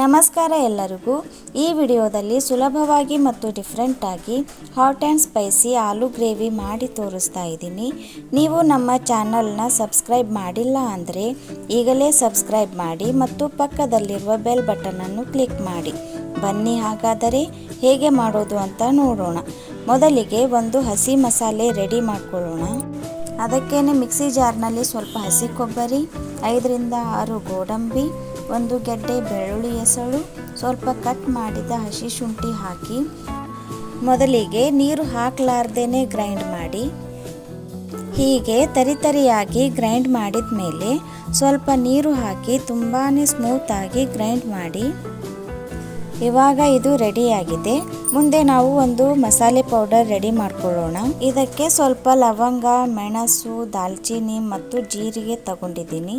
ನಮಸ್ಕಾರ ಎಲ್ಲರಿಗೂ. ಈ ವಿಡಿಯೋದಲ್ಲಿ ಸುಲಭವಾಗಿ ಮತ್ತು ಡಿಫ್ರೆಂಟಾಗಿ hot and spicy aloo gravy ಮಾಡಿ ತೋರಿಸ್ತಾ ಇದ್ದೀನಿ. ನೀವು ನಮ್ಮ ಚಾನಲ್ನ ಸಬ್ಸ್ಕ್ರೈಬ್ ಮಾಡಿಲ್ಲ ಅಂದರೆ ಈಗಲೇ ಸಬ್ಸ್ಕ್ರೈಬ್ ಮಾಡಿ ಮತ್ತು ಪಕ್ಕದಲ್ಲಿರುವ ಬೆಲ್ ಬಟನನ್ನು ಕ್ಲಿಕ್ ಮಾಡಿ. ಬನ್ನಿ ಹಾಗಾದರೆ ಹೇಗೆ ಮಾಡೋದು ಅಂತ ನೋಡೋಣ. ಮೊದಲಿಗೆ ಒಂದು ಹಸಿ ಮಸಾಲೆ ರೆಡಿ ಮಾಡಿಕೊಳ್ಳೋಣ. ಅದಕ್ಕೇನೆ ಮಿಕ್ಸಿ ಜಾರ್ನಲ್ಲಿ ಸ್ವಲ್ಪ ಹಸಿ ಕೊಬ್ಬರಿ, ಐದರಿಂದ ಆರು ಗೋಡಂಬಿ ಒಂದು ಗೆಡ್ಡೆ ಬೆಳ್ಳುಳ್ಳಿ ಎಸಳು ಸ್ವಲ್ಪ ಕಟ್ ಮಾಡಿದ ಹಸಿ ಶುಂಠಿ ಹಾಕಿ, ಮೊದಲಿಗೆ ನೀರು ಹಾಕಲಾರ್ದೇನೆ ಗ್ರೈಂಡ್ ಮಾಡಿ, ಹೀಗೆ ತರಿತರಿಯಾಗಿ ಗ್ರೈಂಡ್ ಮಾಡಿದ ಮೇಲೆ ಸ್ವಲ್ಪ ನೀರು ಹಾಕಿ ತುಂಬಾ ಸ್ಮೂತಾಗಿ ಗ್ರೈಂಡ್ ಮಾಡಿ, ಇವಾಗ ಇದು ರೆಡಿಯಾಗಿದೆ ಮುಂದೆ ನಾವು ಒಂದು ಮಸಾಲೆ ಪೌಡರ್ ರೆಡಿ ಮಾಡ್ಕೊಳ್ಳೋಣ. ಇದಕ್ಕೆ ಸ್ವಲ್ಪ ಲವಂಗ, ಮೆಣಸು ದಾಲ್ಚಿನ್ನಿ ಮತ್ತು ಜೀರಿಗೆ ತಗೊಂಡಿದ್ದೀನಿ.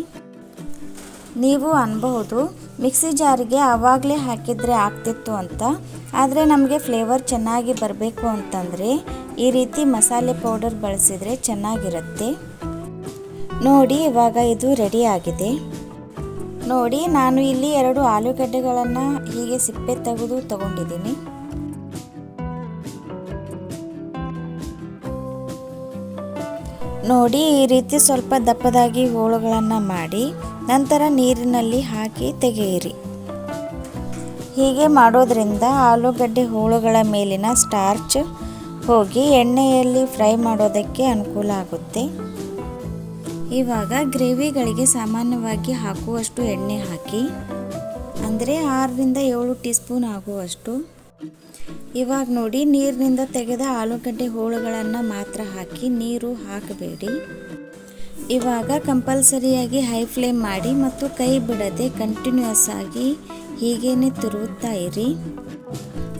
ನೀವು ಅನ್ಬಹುದು, ಮಿಕ್ಸಿ ಜಾರಿಗೆ ಆವಾಗಲೇ ಹಾಕಿದರೆ ಆಗ್ತಿತ್ತು ಅಂತ. ಆದರೆ ನಮಗೆ ಫ್ಲೇವರ್ ಚೆನ್ನಾಗಿ ಬರಬೇಕು ಅಂತಂದರೆ ಈ ರೀತಿ ಮಸಾಲೆ ಪೌಡರ್ ಬಳಸಿದರೆ ಚೆನ್ನಾಗಿರುತ್ತೆ. ನೋಡಿ, ಇವಾಗ ಇದು ರೆಡಿ ಆಗಿದೆ. ನೋಡಿ, ನಾನು ಇಲ್ಲಿ ಎರಡು ಆಲೂಗಡ್ಡೆಗಳನ್ನು ಹೀಗೆ ಸಿಪ್ಪೆ ತೆಗೆದು ತಗೊಂಡಿದ್ದೀನಿ. ನೋಡಿ, ಈ ರೀತಿ ಸ್ವಲ್ಪ ದಪ್ಪದಾಗಿ ಹೋಳುಗಳನ್ನು ಮಾಡಿ ನಂತರ ನೀರಿನಲ್ಲಿ ಹಾಕಿ ತೆಗೆಯಿರಿ. ಹೀಗೆ ಮಾಡೋದ್ರಿಂದ ಆಲೂಗಡ್ಡೆ ಹೋಳುಗಳ ಮೇಲಿನ ಸ್ಟಾರ್ಚ್ ಹೋಗಿ ಎಣ್ಣೆಯಲ್ಲಿ ಫ್ರೈ ಮಾಡೋದಕ್ಕೆ ಅನುಕೂಲ ಆಗುತ್ತೆ. ಇವಾಗ ಗ್ರೇವಿಗಳಿಗೆ ಸಾಮಾನ್ಯವಾಗಿ ಹಾಕುವಷ್ಟು ಎಣ್ಣೆ ಹಾಕಿ, ಅಂದರೆ ಆರರಿಂದ ಏಳು ಟೀ ಸ್ಪೂನ್ ಆಗುವಷ್ಟು ಇವಾಗ ನೋಡಿ, ನೀರಿನಿಂದ ತೆಗೆದ ಆಲೂಗಡ್ಡೆ ಹೋಳುಗಳನ್ನು ಮಾತ್ರ ಹಾಕಿ ನೀರು ಹಾಕಬೇಡಿ. ಇವಾಗ ಕಂಪಲ್ಸರಿಯಾಗಿ ಹೈ ಫ್ಲೇಮ್ ಮಾಡಿ ಮತ್ತು ಕೈ ಬಿಡದೆ ಕಂಟಿನ್ಯೂಸ್ ಆಗಿ ಹೀಗೇನೆ ತಿರುವುತ್ತಾ ಇರಿ.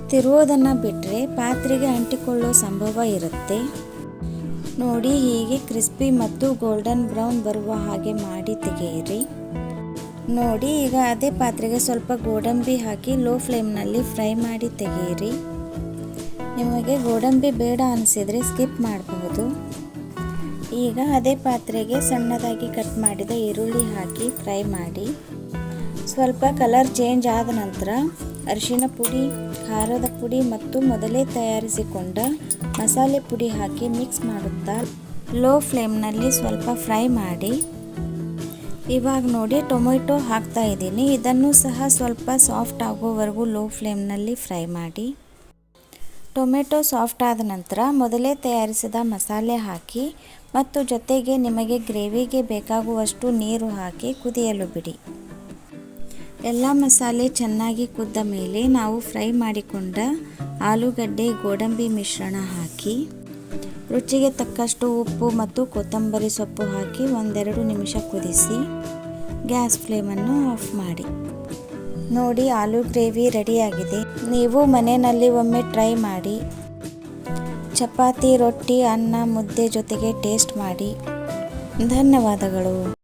ತಿರುವುದನ್ನು ಬಿಟ್ಟರೆ ಪಾತ್ರೆಗೆ ಅಂಟಿಕೊಳ್ಳೋ ಸಂಭವ ಇರುತ್ತೆ. ನೋಡಿ, ಹೀಗೆ ಕ್ರಿಸ್ಪಿ ಮತ್ತು ಗೋಲ್ಡನ್ ಬ್ರೌನ್ ಬರುವ ಹಾಗೆ ಮಾಡಿ ತೆಗೆಯಿರಿ. ನೋಡಿ, ಈಗ ಅದೇ ಪಾತ್ರೆಗೆ ಸ್ವಲ್ಪ ಗೋಡಂಬಿ ಹಾಕಿ ಲೋ ಫ್ಲೇಮ್ನಲ್ಲಿ ಫ್ರೈ ಮಾಡಿ ತೆಗೆಯಿರಿ. ನಿಮಗೆ ಗೋಡಂಬಿ ಬೇಡ ಅನಿಸಿದರೆ ಸ್ಕಿಪ್ ಮಾಡಬಹುದು. ಈಗ ಅದೇ ಪಾತ್ರೆಗೆ ಸಣ್ಣದಾಗಿ ಕಟ್ ಮಾಡಿದ ಈರುಳ್ಳಿ ಹಾಕಿ ಫ್ರೈ ಮಾಡಿ. ಸ್ವಲ್ಪ ಕಲರ್ ಚೇಂಜ್ ಆದ ನಂತರ ಅರಿಶಿನ ಪುಡಿ, ಖಾರದ ಪುಡಿ ಮತ್ತು ಮೊದಲೇ ತಯಾರಿಸಿಕೊಂಡ ಮಸಾಲೆ ಪುಡಿ ಹಾಕಿ ಮಿಕ್ಸ್ ಮಾಡುತ್ತಾ ಲೋ ಫ್ಲೇಮ್ನಲ್ಲಿ ಸ್ವಲ್ಪ ಫ್ರೈ ಮಾಡಿ. ಇವಾಗ ನೋಡಿ ಟೊಮೆಟೊ ಹಾಕ್ತಾ ಇದ್ದೀನಿ. ಇದನ್ನು ಸಹ ಸ್ವಲ್ಪ ಸಾಫ್ಟ್ ಆಗೋವರೆಗೂ ಲೋ ಫ್ಲೇಮ್ನಲ್ಲಿ ಫ್ರೈ ಮಾಡಿ. ಟೊಮೆಟೊ ಸಾಫ್ಟ್ ಆದ ನಂತರ ಮೊದಲೇ ತಯಾರಿಸಿದ ಮಸಾಲೆ ಹಾಕಿ ಮತ್ತು ಜೊತೆಗೆ ನಿಮಗೆ ಗ್ರೇವಿಗೆ ಬೇಕಾಗುವಷ್ಟು ನೀರು ಹಾಕಿ ಕುದಿಯಲು ಬಿಡಿ. ಎಲ್ಲ ಮಸಾಲೆ ಚೆನ್ನಾಗಿ ಕುದ್ದ ಮೇಲೆ ನಾವು ಫ್ರೈ ಮಾಡಿಕೊಂಡ ಆಲೂಗಡ್ಡೆ, ಗೋಡಂಬಿ ಮಿಶ್ರಣ ಹಾಕಿ ರುಚಿಗೆ ತಕ್ಕಷ್ಟು ಉಪ್ಪು ಮತ್ತು ಕೊತ್ತಂಬರಿ ಸೊಪ್ಪು ಹಾಕಿ ಒಂದೆರಡು ನಿಮಿಷ ಕುದಿಸಿ ಗ್ಯಾಸ್ ಫ್ಲೇಮನ್ನು ಆಫ್ ಮಾಡಿ. ನೋಡಿ, ಆಲೂ ಗ್ರೇವಿ ರೆಡಿಯಾಗಿದೆ. ನೀವು ಮನೆಯಲ್ಲಿ ಒಮ್ಮೆ ಟ್ರೈ ಮಾಡಿ. ಚಪಾತಿ, ರೊಟ್ಟಿ, ಅನ್ನ, ಮುದ್ದೆ ಜೊತೆಗೆ ಟೇಸ್ಟ್ ಮಾಡಿ. ಧನ್ಯವಾದಗಳು.